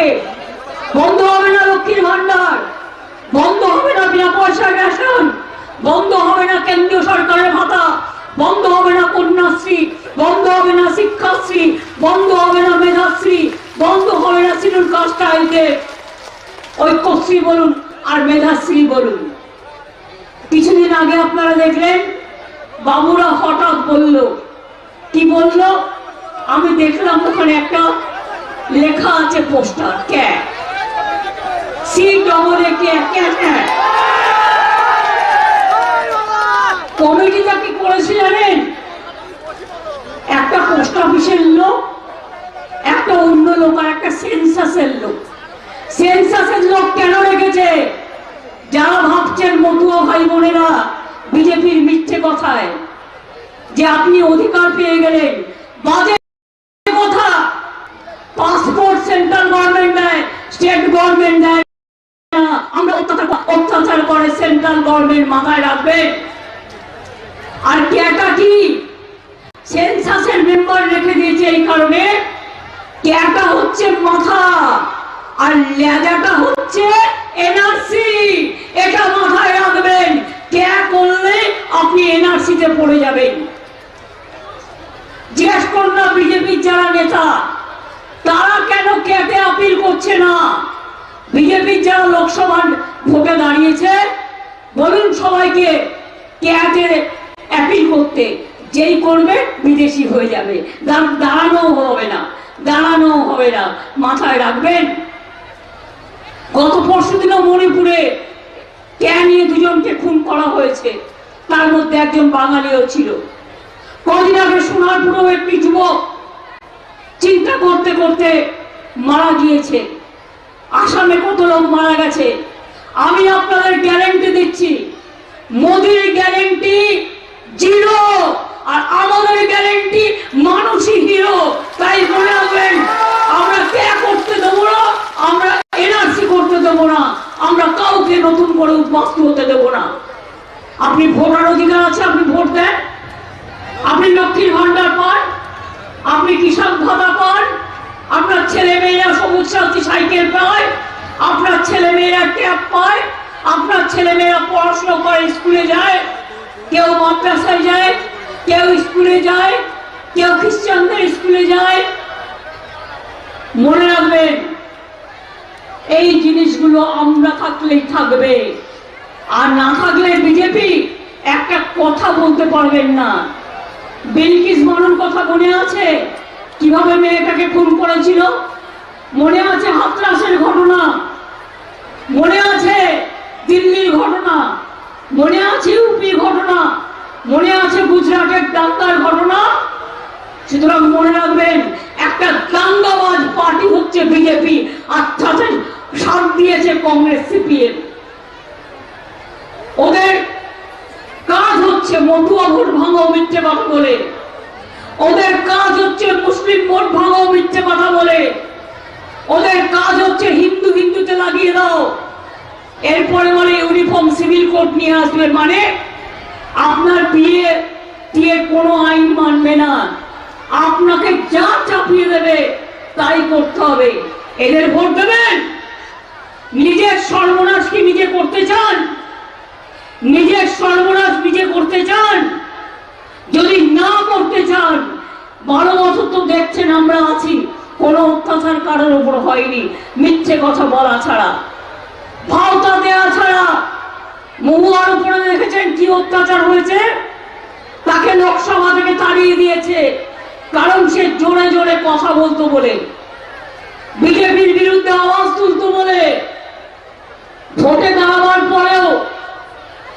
থাকে বন্ধ হবে না লক্ষ্মীর ভান্ডার বন্ধ হবে না বিনা পয়সার রেশন। বন্ধ হবে না কেন্দ্রীয় সরকারের ভাতা। বন্ধ হবে না কন্যাশ্রী। বন্ধ হবে না শিক্ষাশ্রী। বন্ধ হবে না মেধাশ্রী। বন্ধ হবে না সিলুন কাস্ট আইতে। ঐক্যশ্রী বলুন আর মেধাশ্রী বলুন। কিছুদিন আগে আপনারা দেখলেন, বাবুরা হঠাৎ বলল, কি বলল? আমি দেখলাম ওখানে একটা লেখা আছে পোস্টার ক্যা সি ডবল এ কে ক্যা কমিটিটা কি করেছে জানেন? একটা পোস্ট অফিসের লোক, একটা অন্য লোক আর একটা সেন্সাসের লোক। সেন্সাসের লোক কেন রেখেছে? যারা ভাবছেন মতুয়া ভাই বোনেরা বিজেপির মিথ্যে কথায়, যে আপনি অধিকার পেয়ে গেলেন। বাজে পাসপোর্ট সেন্ট্রাল গভর্নমেন্ট দেয় স্টেট গভর্নমেন্ট দেয় আমরা অত্যাচার করে সেন্ট্রাল গভর্নমেন্ট মাথায় রাখবেন আর ক্যাটা কি? সেন্সাসের মেম্বার রেখে দিয়েছে এই কারণে। ক্যাটা হচ্ছে মাথা, আর লেজাটা হচ্ছে এনআরসি এটা মাথায় রাখবেন। ক্যা করলে আপনি এনআরসিতে পড়ে যাবেন? জিজ্ঞেস করুন না বিজেপির যারা নেতা তারা কেন ক্যাটে আপিল করছে না? বিজেপির যারা লোকসভা ভোটে দাঁড়িয়েছে, বলুন সবাইকে ক্যাটে অ্যাপিল করতে। যেই করবে, বিদেশি হয়ে যাবে। দাঁড়ানো হবে না দাঁড়ানো হবে না। মাথায় রাখবেন, গত পরশু দিনও মণিপুরে ক্যা নিয়ে দুজনকে খুন করা হয়েছে। তার মধ্যে একজন বাঙালিও ছিল। কদিন আগে সোনারপুরেও একটি যুবক চিন্তা করতে করতে মারা গিয়েছে। আসামে কত লোক মারা গেছে। আমি আপনাদের গ্যারেন্টি দিচ্ছি, মোদির গ্যারেন্টি জিরো আর আমাদের গ্যারেন্টি মানুষই হিরো তাই মনে রাখবেন, আমরা কে করতে দেবো না, আমরা এনআরসি করতে দেবো না, আমরা কাউকে নতুন করে উদ্বাস্ত হতে দেবো না। আপনি ভোটার অধিকার আছে, আপনি ভোট দেন। আপনি লক্ষ্মীর ভান্ডার পান। আপনি কৃষক ভাতা পান? আপনার ছেলে মেয়েরা সবুজ সাথী সাইকেল পায়, আপনার ছেলে মেয়েরা ট্যাব পায়, আপনার ছেলে মেয়েরা পড়াশোনা করে, স্কুলে যায়, কেউ মাদ্রাসায় যায়, কেউ স্কুলে যায়, কেউ খ্রিস্টানদের স্কুলে যায়। মনে রাখবেন, এই জিনিসগুলো আমরা থাকলেই থাকবে, আর না থাকলে বিজেপি একটা কথা বলতে পারবেন না। বিলকিস বানুর কথা মনে আছে? কীভাবে মেয়েটাকে খুন করেছিল? মনে আছে হাতরাসের ঘটনা? মনে আছে দিল্লির ঘটনা? মনে আছে ইউপি ঘটনা? মনে আছে গুজরাটের দাঙ্গার ঘটনা? সুতরাং মনে রাখবেন, একটা দাঙ্গাবাজ পার্টি হচ্ছে বিজেপি আর তাতে সাথ দিয়েছে কংগ্রেস সিপিএম ওদের মতুয়া ভোট ভাঙো মিথ্যে কথা বলে। ওদের কাজ হচ্ছে মুসলিম ভোট ভাঙো মিথ্যে কথা বলে। ওদের কাজ হচ্ছে হিন্দু হিন্দুতে লাগিয়ে দাও। এরপরে বলে ইউনিফর্ম সিভিল কোড নিয়ে আসবে মানে আপনার বিয়ে দিয়ে কোনো আইন মানবে না। আপনাকে যা চাপিয়ে দেবে তাই করতে হবে। এদের ভোট দেবেন? নিজের সর্বনাশ কি নিজে করতে চান? নিজের সর্বনাশ নিজে করতে চান, যদি না করতে চান বারো বছর তো দেখছেন আমরা আছি, কোনো অত্যাচার কারোর উপর হয়নি, মিথ্যে কথা বলা ছাড়া। ভাওতা দেওয়া ছাড়া, মহুয়ার উপরে দেখেছেন কি অত্যাচার হয়েছে? তাকে লোকসভা থেকে তাড়িয়ে দিয়েছে, কারণ সে জোরে জোরে কথা বলতো বলে। বিজেপির বিরুদ্ধে আওয়াজ তুলতো বলে। ভোটে দাঁড়াবার পরেও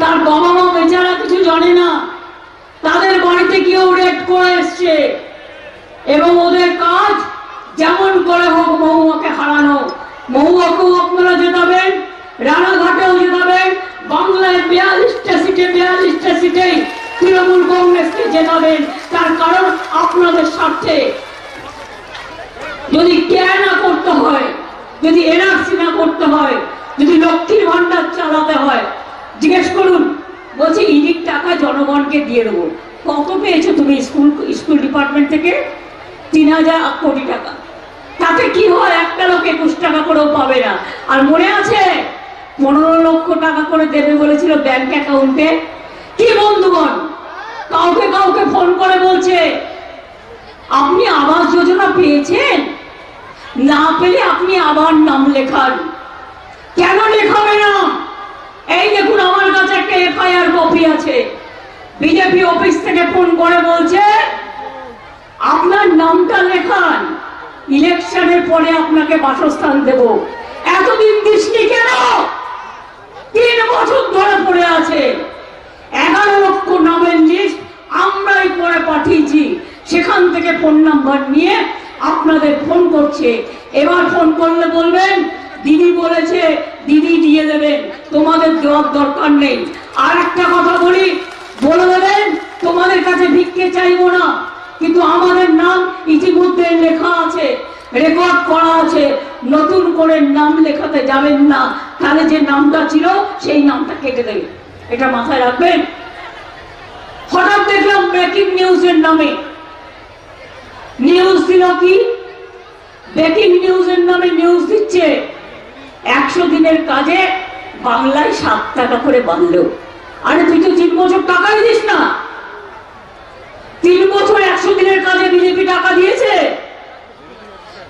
তার বাবা মা বেচারা কিছু জানে না। তাদের বাড়িতে কেউ রেড করে এসছে। এবং ওদের কাজ যেমন করে হোক, মহুয়াকে হারানো। মহুয়াকেও আপনারা জেতাবেন, রানাঘাটেও জেতাবেন, বাংলায় বিয়াল্লিশটা সিটে, বিয়াল্লিশটা সিটেই তৃণমূল কংগ্রেসকে জেতাবেন। তার কারণ আপনাদের স্বার্থে। যদি কে না করতে হয়, যদি এনআরসি না করতে হয়, যদি লক্ষ্মীর ভান্ডার চালাতে হয় জিজ্ঞেস করুন, বলছি ইডির টাকা জনগণকে দিয়ে দেবো। কত পেয়েছ তুমি স্কুল স্কুল ডিপার্টমেন্ট থেকে? তিন হাজার কোটি টাকা। তাতে কি হয়? একটা লোক একুশ টাকা করেও পাবে না। আর মনে আছে? পনেরো লক্ষ টাকা করে দেবে বলেছিল ব্যাংক অ্যাকাউন্টে কি বন্ধুগণ? কাউকে কাউকে ফোন করে বলছে, আপনি আবাস যোজনা পেয়েছেন? না পেলে আপনি আবার নাম লেখান। কেন লেখাবে না? এই দেখুন, আমার কাছে একটা এফআইআর কপি আছে। বিজেপি অফিস থেকে ফোন করে বলছে, আপনার নামটা লেখান, ইলেকশনের পরে আপনাকে বাসস্থান দেব। এতদিন দৃষ্টি কেন? তিন বছর ধরে পড়ে আছে। এগারো লক্ষ নামের লিস্ট আমরাই পরে পাঠিয়েছি। সেখান থেকে ফোন নাম্বার নিয়ে আপনাদের ফোন করছে। এবার ফোন করলে বলবেন, দিদি বলেছে, দিদি দেবেন তোমাদের দেওয়ার দরকার নেই। আর একটা কথা বলি, বলে দেবেন, তোমাদের কাছে ভিক্ষে চাইব না, কিন্তু আমাদের নাম ইতিমধ্যে লেখা আছে রেকর্ড করা আছে, নতুন করে নাম লেখাতে যাবেন না। তাহলে যে নামটা ছিল, সেই নামটা কেটে দেবে। এটা মাথায় রাখবেন? হঠাৎ দেখলাম ব্রেকিং নিউজের নামে। নিউজ দিল কি? ব্রেকিং নিউজের নামে নিউজ দিচ্ছে। একশো দিনের কাজে বাংলায় সাত টাকা করে বাড়লো। আরে তুই তো তিন বছর টাকাই দিস না। তিন বছর একশো দিনের কাজে বিজেপি টাকা দিয়েছে।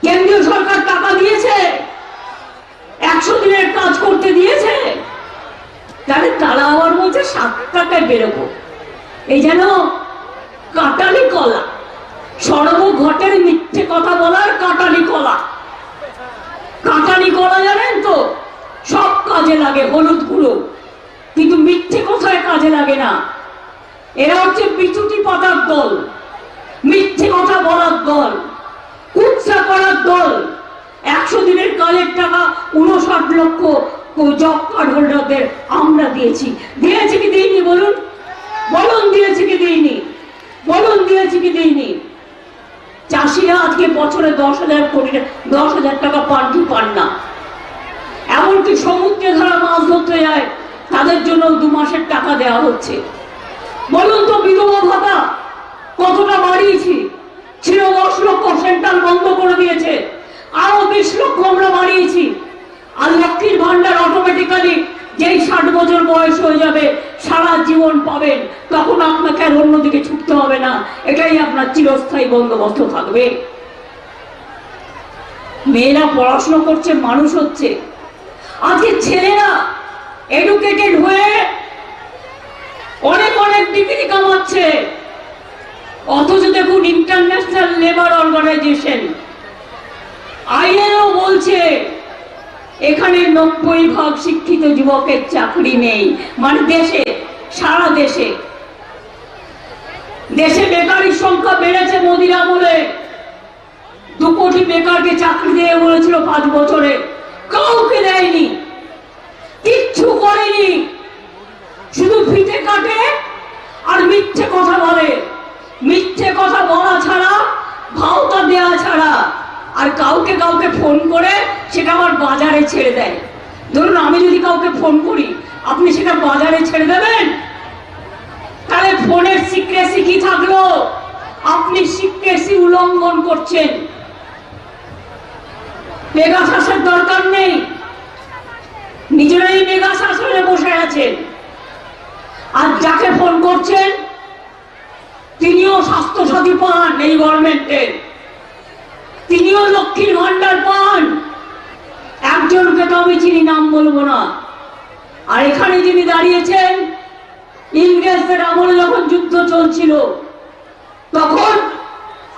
কেন্দ্রীয় সরকার টাকা দিয়েছে। একশো দিনের কাজ করতে দিয়েছে। তাহলে তারা আবার বলছে সাত টাকায় বেরোবো। এই যেন কাটালি কলা সর্বঘটের মিথ্যে কথা বলার কাটালি কলা। কাটালি করা জানেন তো? সব কাজে লাগে, হলুদ গুঁড়ো। কিন্তু মিথ্যে কোথায় কাজে লাগে না। এরা হচ্ছে বিচুটি পাতার দল, মিথ্যে কথা বলার দল, কুৎসা করার দল। একশো দিনের কাজের টাকা উনষাট লক্ষ জব কার্ড হোল্ডারদের আমরা দিয়েছি। দিয়েছি কি দিইনি বলুন? বলুন দিয়েছি কি দিইনি? বলুন দিয়েছি কি দিইনি? চাষিরা আজকে বছরে দশ হাজার কোটি দশ হাজার টাকা পান কি পান না। এমনকি সমুদ্রে ধারা মাছ ধরতে যায়, তাদের জন্য দু মাসের টাকা দেওয়া হচ্ছে। বলুন তো বিধবা ভাতা কতটা বাড়িয়েছি ছিল দশ লক্ষ সেন্ট্রাল বন্ধ করে দিয়েছে আরও বিশ লক্ষ আমরা বাড়িয়েছি আর লক্ষ্মীর ভান্ডার অটোমেটিক্যালি যেই ষাট বছর বয়স হয়ে যাবে সারা জীবন পাবেন, তখন আপনাকে আর অন্যদিকে ছুটতে হবে না। এটাই আপনার চিরস্থায়ী বন্দোবস্ত থাকবে। মেয়েরা পড়াশোনা করছে, মানুষ হচ্ছে। আজকে ছেলেরা এডুকেটেড হয়ে অনেক অনেক ডিগ্রি কামাচ্ছে। অথচ দেখুন ইন্টারন্যাশনাল লেবার অর্গানাইজেশন আইএলও বলছে, এখানে নব্বই ভাগ শিক্ষিত যুবকের চাকরি নেই। মানে দেশে সারা দেশে। দেশে বেকারির সংখ্যা বেড়েছে মোদির আমলে। দু কোটি বেকারকে চাকরি দিয়ে বলেছিল পাঁচ বছরে। কাউকে দেয়নি। কিচ্ছু করেনি। শুধু ফিতে কাটে আর মিথ্যে কথা বলে। মিথ্যে কথা বলা ছাড়া, ভাওতা দেওয়া ছাড়া। আর কাউকে কাউকে ফোন করে সেটা আবার বাজারে ছেড়ে দেয়। ধরুন আমি যদি কাউকে ফোন করি আপনি সেটা বাজারে ছেড়ে দেবেন? তাহলে ফোনের সিক্রেসি কি থাকল? আপনি সিক্রেসি উল্লঙ্ঘন করছেন। মেগাশাসের দরকার নেই। নিজেরাই মেগা শাসনে বসে আছেন। আর যাকে ফোন করছেন, তিনিও স্বাস্থ্যসাথী পান এই গভর্নমেন্টের তিনিও লক্ষ্মীর ভান্ডার পান। একজনকে তো আমি চিনি, নাম বলব না। আর এখানে যিনি দাঁড়িয়েছেন, ইংরেজদের আমলে যখন যুদ্ধ চলছিল। তখন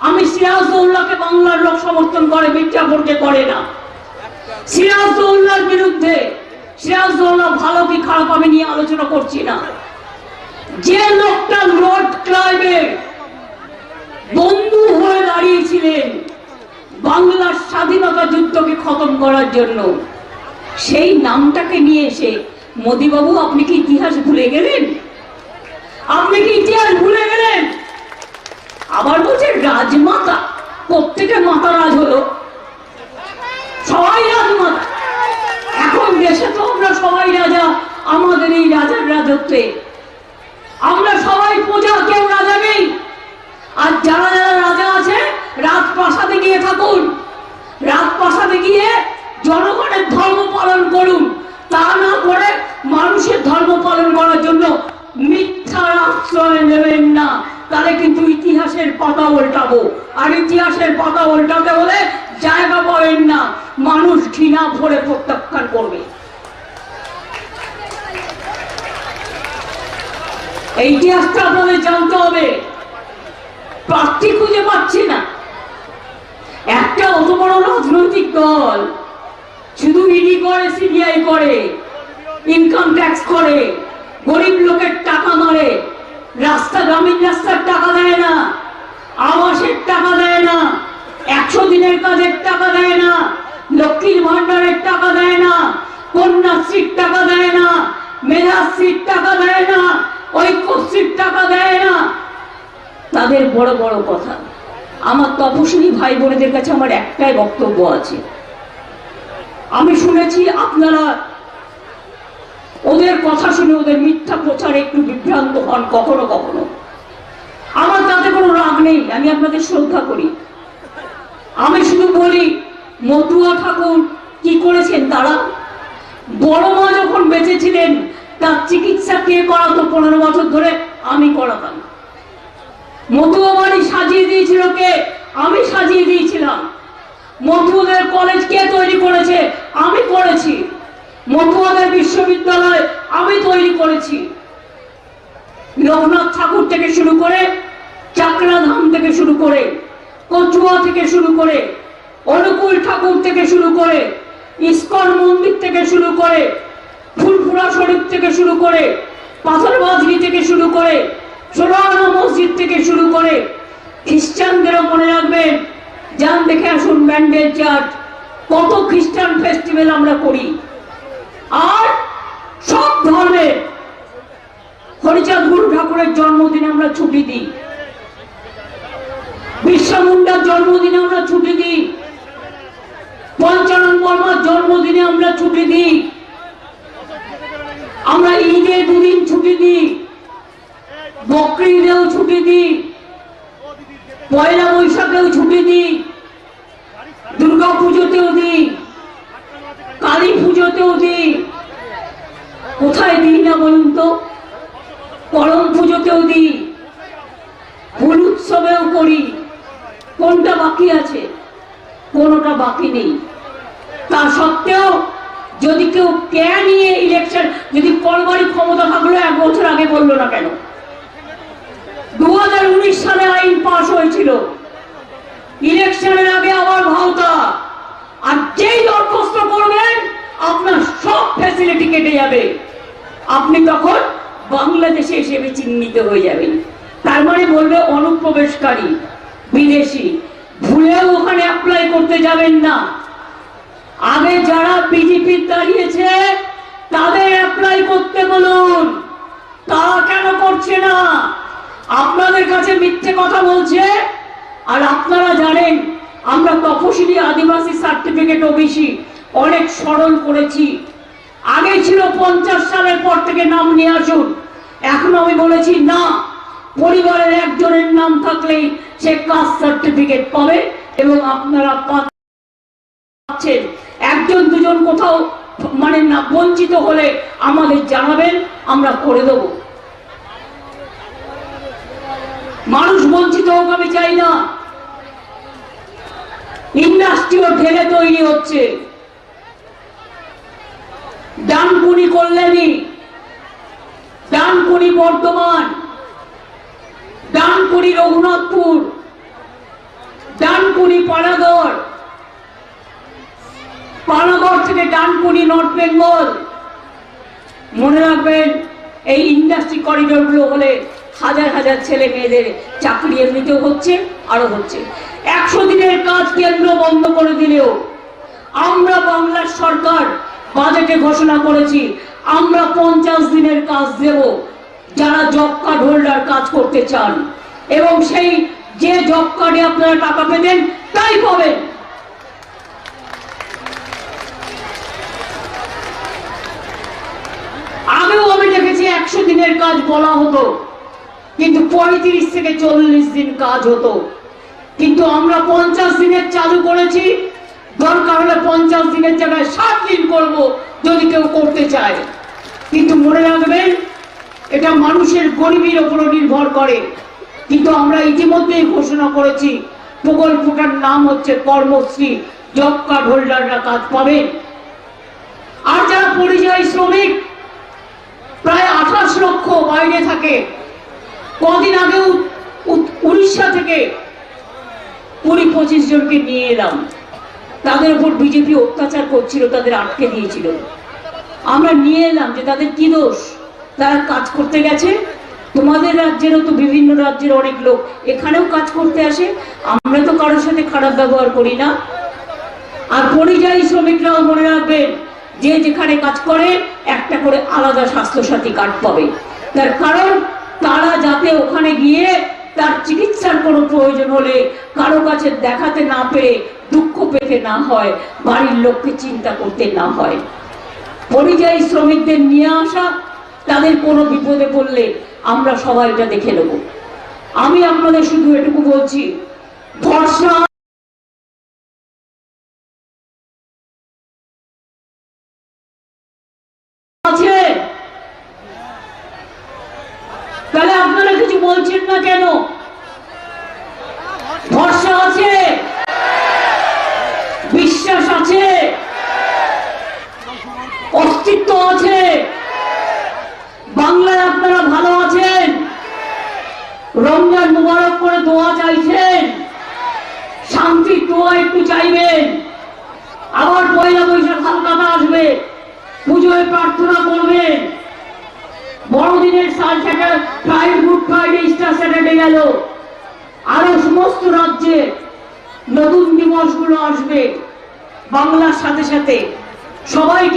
আমি সিরাজদৌল্লাকে বাংলার লোক সমর্থন করে, মির্জাপুরকে করে না। সিরাজদৌল্লার বিরুদ্ধে সিরাজদৌল্লা ভালো কি খারাপ আমি নিয়ে আলোচনা করছি না। যে লোকটা লর্ড ক্লাইভের বন্ধু হয়ে দাঁড়িয়েছিলেন, বাংলার স্বাধীনতা যুদ্ধকে খতম করার জন্য, সেই নামটাকে নিয়ে এসে মোদিবাবু, আপনি কি ইতিহাস ভুলে গেলেন? আপনি কি ইতিহাস ভুলে গেলেন? আবার বলছে, রাজমাতা, প্রত্যেকের মাতা রাজ হলো। সবাই রাজমাতা। এখন দেশে তো আমরা সবাই রাজা, আমাদের এই রাজার রাজত্বে। আমরা সবাই প্রজা, কেউ রাজা নেই। আর যারা যারা রাজা আছে, রাজপ্রাসাদে গিয়ে থাকুন। রাজপ্রাসাদে গিয়ে জনগণের ধর্ম পালন করুন। তা না করে মানুষের ধর্ম পালন করার জন্য মিথ্যা আশ্রয় নেবেন না। তাহলে কিন্তু ইতিহাসের পাতা উল্টাবো। আর ইতিহাসের পাতা উল্টাতে হলে জায়গা পাবেন না। মানুষ ঘৃণা ভরে প্রত্যাখ্যান করবে। ইতিহাসটা আপনাদের জানতে হবে। প্রার্থী খুঁজে পাচ্ছি না। একটা অত বড় রাজনৈতিক দল শুধু ইডি করে, সিবিআই করে। ইনকাম ট্যাক্স করে, গরিব লোকের টাকা মারে, রাস্তা, গ্রামীণ রাস্তার টাকা দেয় না, আবাসের টাকা দেয় না, একশো দিনের কাজের টাকা দেয় না, লক্ষ্মীর ভান্ডারের টাকা দেয় না, কন্যাশ্রীর টাকা দেয় না, মেধাশ্রীর টাকা দেয় না, ঐক্যশ্রীর টাকা দেয় না। তাদের বড় বড় কথা, আমার তপশিলি ভাই বোনেদের কাছে আমার একটাই বক্তব্য আছে। আমি শুনেছি আপনারা ওদের কথা শুনে ওদের মিথ্যা প্রচারে একটু বিভ্রান্ত হন কখনো কখনো। আমার তাতে কোনো রাগ নেই, আমি আপনাদের শ্রদ্ধা করি। আমি শুধু বলি, মতুয়া ঠাকুর কি করেছেন তারা? বড় মা যখন বেঁচে ছিলেন তার চিকিৎসা কে করাতো পনেরো বছর ধরে? আমি করাতাম। মতুয়া বাড়ি সাজিয়ে দিয়েছিল কে? আমি সাজিয়ে দিয়েছিলাম। মতুয়াদের কলেজ কে তৈরি করেছে? আমি করেছি। মতুয়াদের বিশ্ববিদ্যালয় আমি তৈরি করেছি। রঘুনাথ ঠাকুর থেকে শুরু করে চাকরা ধাম থেকে শুরু করে, কচুয়া থেকে শুরু করে, অনুকূল ঠাকুর থেকে শুরু করে, ইস্কন মন্দির থেকে শুরু করে, ফুলফুরা শরীফ থেকে শুরু করে, পাথরবাজরি থেকে শুরু করে সোনানা মসজিদ থেকে শুরু করে, খ্রিস্টানদেরও মনে রাখবেন, যান দেখে আসুন ব্যান্ডেল চার্চ, কত খ্রিস্টান ফেস্টিভ্যাল আমরা করি। আর সব ধর্মের হরিচাঁদ গুরু ঠাকুরের জন্মদিনে আমরা ছুটি দিই। বিশ্বা মুন্ডার জন্মদিনে আমরা ছুটি দিই। পঞ্চানন বর্মার জন্মদিনে আমরা ছুটি দিই। আমরা ঈদে দুদিন ছুটি দিই। বকরি ঈদেও ছুটি দিই। পয়লা বৈশাখেও ছুটি দিই। দুর্গা পুজোতেও দিই। কালী পুজোতেও দিই কোথায় দিই না বলুন তো? করম পুজোতেও দিই। ফুল উৎসবেও করি। কোনটা বাকি আছে? কোনোটা বাকি নেই। তা সত্ত্বেও যদি কেউ কে নিয়ে ইলেকশন যদি পরবারই ক্ষমতা থাকল, এক বছর আগে বলল না কেন? দু হাজার উনিশ সালে আইন পাশ হয়েছিল। ইলেকশনের আগে আবার ভাওতা। আর যেই দরখাস্ত করবেন, আপনার সব ফ্যাসিলিটি কেটে যাবে। আপনি তখন বাংলাদেশে হিসেবে চিহ্নিত হয়ে যাবেন। তার মানে বলবে অনুপ্রবেশকারী, বিদেশি। ভুলেও ওখানে অ্যাপ্লাই করতে যাবেন না। আগে যারা বিজেপি দাঁড়িয়েছে, তাদের অ্যাপ্লাই করতে বলুন। তারা কেন করছে না? আপনাদের কাছে মিথ্যে কথা বলছে, আর আপনারা জানেন আমরা তপশিলি আদিবাসী সার্টিফিকেট ওবিসি অনেক সরল করেছি। আগে ছিল পঞ্চাশ সালের পর থেকে নাম নিয়ে আসুন। এখন আমি বলেছি, না, পরিবারের একজনের নাম থাকলেই সে কাস্ট সার্টিফিকেট পাবে এবং আপনারা পাচ্ছেন। একজন দুজন কোথাও মানে না বঞ্চিত হলে আমাদের জানাবেন, আমরা করে দেব। মানুষ বঞ্চিত হোক আমি চাই না। ইন্ডাস্ট্রিও ঢেলে তৈরি হচ্ছে। ডানকুনি কল্যাণী, ডানকুনি বর্ধমান, ডানকুনি রঘুনাথপুর, ডানকুনি পানাগড় পানাগড় থেকে ডানকুনি নর্থ বেঙ্গল। মনে রাখবেন, এই ইন্ডাস্ট্রি করিডোরগুলো হলে হাজার হাজার ছেলে মেয়েদের চাকরি এমনিতেও হচ্ছে, আরও হচ্ছে। একশো দিনের কাজ কেন্দ্র বন্ধ করে দিলেও আমরা বাংলার সরকার বাজেটে ঘোষণা করেছি, আমরা পঞ্চাশ দিনের কাজ দেব যারা জব কার্ড হোল্ডার কাজ করতে চান। এবং সেই যে জব কার্ডে আপনারা টাকা পেতেন, তাই পাবেন। আগেও আমি দেখেছি একশো দিনের কাজ বলা হতো। কিন্তু পঁয়ত্রিশ থেকে চল্লিশ দিন কাজ হতো। কিন্তু আমরা পঞ্চাশ দিনের চালু করেছি। দরকার হলে পঞ্চাশ দিনের জায়গায় ষাট দিন করব যদি কেউ করতে চায়। কিন্তু মনে রাখবেন, এটা মানুষের গরিবের ওপর নির্ভর করে। কিন্তু আমরা ইতিমধ্যেই ঘোষণা করেছি, প্রকল্পটার নাম হচ্ছে কর্মশ্রী, জব কার্ড হোল্ডাররা কাজ পাবেন। আর যারা পরিযায়ী শ্রমিক, প্রায় আঠাশ লক্ষ বাইরে থাকে। কদিন আগে উড়িষ্যা থেকে কুড়ি পঁচিশ জনকে নিয়ে এলাম। তাদের উপর বিজেপি অত্যাচার করছিল, তাদের আটকে দিয়েছিল। আমরা নিয়ে এলাম যে তাদের কি দোষ? তারা কাজ করতে গেছে। তোমাদের রাজ্যেরও তো বিভিন্ন রাজ্যের অনেক লোক এখানেও কাজ করতে আসে। আমরা তো কারোর সাথে খারাপ ব্যবহার করি না। আর পরিযায়ী শ্রমিকরাও মনে রাখবেন, যে যেখানে কাজ করে, একটা করে আলাদা স্বাস্থ্যসাথী কার্ড পাবে। তার কারণ তারা যাতে ওখানে গিয়ে তার চিকিৎসার কোনো প্রয়োজন হলে কারও কাছে দেখাতে না পেরে দুঃখ পেতে না হয়, বাড়ির লোককে চিন্তা করতে না হয়। পরিযায়ী শ্রমিকদের নিয়ে আসা, তাদের কোনো বিপদে পড়লে আমরা সবাই এটা দেখে নেব। আমি আপনাদের শুধু এটুকু বলছি, ভরসা আছে তাহলে আপনারা কিছু বলছেন না কেন ভরসা আছে বিশ্বাস আছে অস্তিত্ব আছে বাংলায় আপনারা ভালো আছেন রমজান মুবারক করে দোয়া চাইছেন। শান্তির দোয়া একটু চাইবেন। আবার পয়লা বৈশাখ হালকাতা আসবে। পুজোয় প্রার্থনা করবেন। বড়দিনের সাল থেকে fried Good Friday Easter Saturday গেল। আরও সমস্ত রাজ্যে নতুন দিবসগুলো আসবে। বাংলার সাথে সাথে সবাইকে